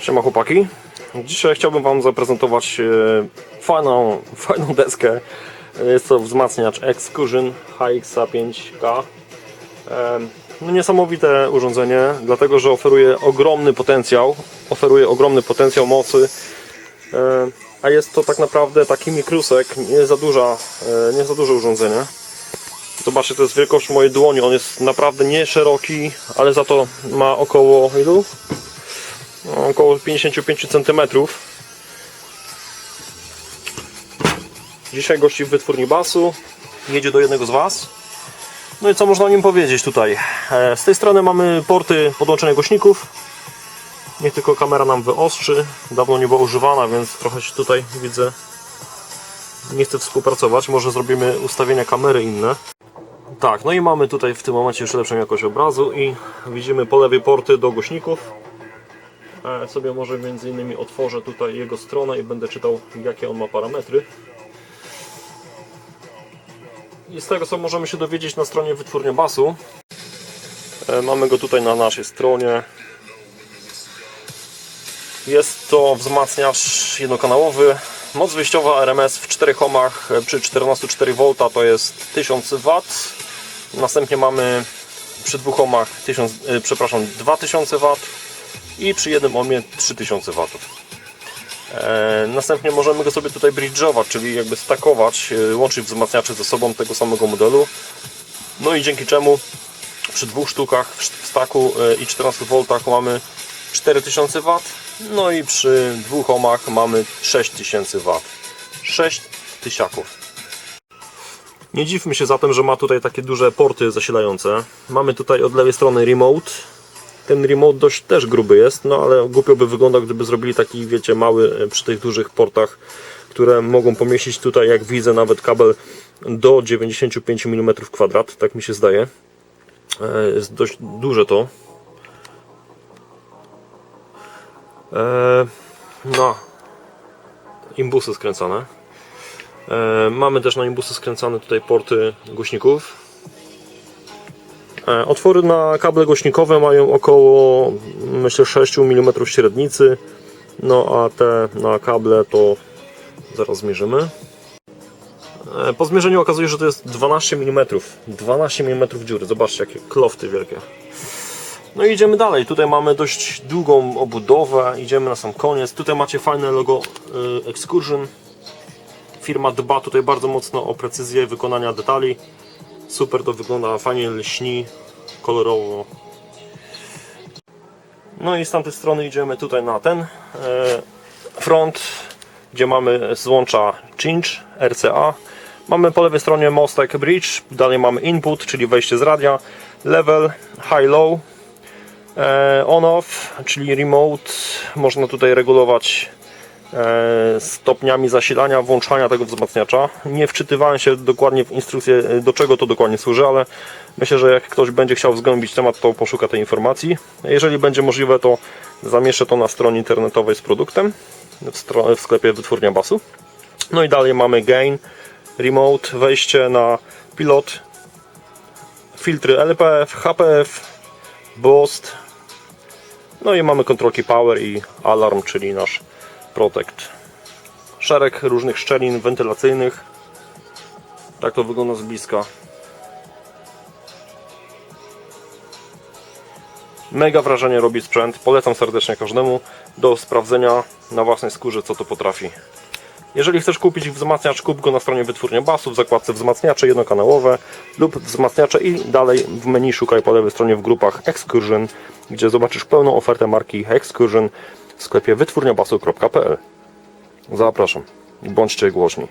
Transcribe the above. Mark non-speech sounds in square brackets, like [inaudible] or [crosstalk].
Siema chłopaki. Dzisiaj chciałbym Wam zaprezentować e, fajną, [laughs] fajną deskę. Jest to wzmacniacz Excursion HXA 5K. E, No niesamowite urządzenie, dlatego że oferuje ogromny potencjał. Oferuje ogromny potencjał mocy. E, A jest to tak naprawdę taki mikrusek, nie za duża, nie za duże urządzenie. Zobaczcie, to jest wielkość mojej dłoni. On jest naprawdę nie szeroki, ale za to ma około ilu? No, około 55 cm. Dzisiaj gości w wytwórni basu. Jedzie do jednego z Was. No i co można o nim powiedzieć tutaj? E, Z tej strony mamy porty podłączenia głośników. Niech tylko kamera nam wyostrzy. Dawno nie była używana, więc trochę się tutaj widzę. Nie chcę współpracować. Może zrobimy ustawienia kamery inne. Tak, no i mamy tutaj w tym momencie już lepszą jakość obrazu i widzimy po lewej porty do głośników. E, sobie może między innymi otworzę tutaj jego stronę i będę czytał jakie on ma parametry. I z tego co możemy się dowiedzieć na stronie wytwórnia basu. E, Mamy go tutaj na naszej stronie. Jest to wzmacniacz jednokanałowy. Moc wyjściowa RMS w 4 ohmach e, przy 14,4 V to jest 1000 W. Następnie mamy przy 2 ohmach 1000, e, przepraszam, 2000 W i przy jednym ohmie 3000 W. E, następnie możemy go sobie tutaj bridge'ować, czyli jakby stakować, e, łączyć wzmacniacze ze sobą tego samego modelu. No i dzięki czemu przy dwóch sztukach w staku e, i 14 V mamy 4000 W, no i przy dwóch ohmach mamy 6000 W. 6 tysiaków. Nie dziwmy się zatem, że ma tutaj takie duże porty zasilające. Mamy tutaj od lewej strony remote. Ten remote dość też gruby jest, no ale głupio by wyglądał, gdyby zrobili taki, wiecie, mały e, przy tych dużych portach, które mogą pomieścić tutaj, jak widzę, nawet kabel do 95 mm kwadrat, tak mi się zdaje. E, Jest dość duże to. E, No, imbusy skręcane. Mamy też na imbusy skręcane tutaj porty głośników. E, Otwory na kable głośnikowe mają około myślę 6 mm średnicy. No a te na kable to zaraz zmierzymy. E, Po zmierzeniu okazuje się, że to jest 12 mm. 12 mm dziury. Zobaczcie jakie klofty wielkie. No i idziemy dalej. Tutaj mamy dość długą obudowę. Idziemy na sam koniec. Tutaj macie fajne logo y, Excursion. Firma dba tutaj bardzo mocno o precyzję wykonania detali. Super to wygląda, fajnie lśni, kolorowo. No i z tamtej strony idziemy tutaj na ten e, front, gdzie mamy złącza Cinch RCA. Mamy po lewej stronie mostek bridge, dalej mamy input, czyli wejście z radia, level, high-low, e, on-off, czyli remote. Można tutaj regulować stopniami zasilania, włączania tego wzmacniacza. Nie wczytywałem się dokładnie w instrukcję, e, do czego to dokładnie służy, ale myślę, że jak ktoś będzie chciał zgłębić temat, to poszuka tej informacji. Jeżeli będzie możliwe, to zamieszczę to na stronie internetowej z produktem w sklepie Wytwórnia Basu. No i dalej mamy gain, remote, wejście na pilot, filtry LPF, HPF, boost, no i mamy kontrolki power i alarm, czyli nasz protect. Szereg różnych szczelin wentylacyjnych. Tak to wygląda z bliska. Mega wrażenie robi sprzęt. Polecam serdecznie każdemu do sprawdzenia na własnej skórze, co to potrafi. Jeżeli chcesz kupić wzmacniacz, kup go na stronie wytwórnia basu w zakładce wzmacniacze jednokanałowe lub wzmacniacze i dalej w menu szukaj po lewej stronie w grupach Excursion, gdzie zobaczysz pełną ofertę marki Excursion w sklepie wytwórniabasu.pl. Zapraszam. Bądźcie głośni.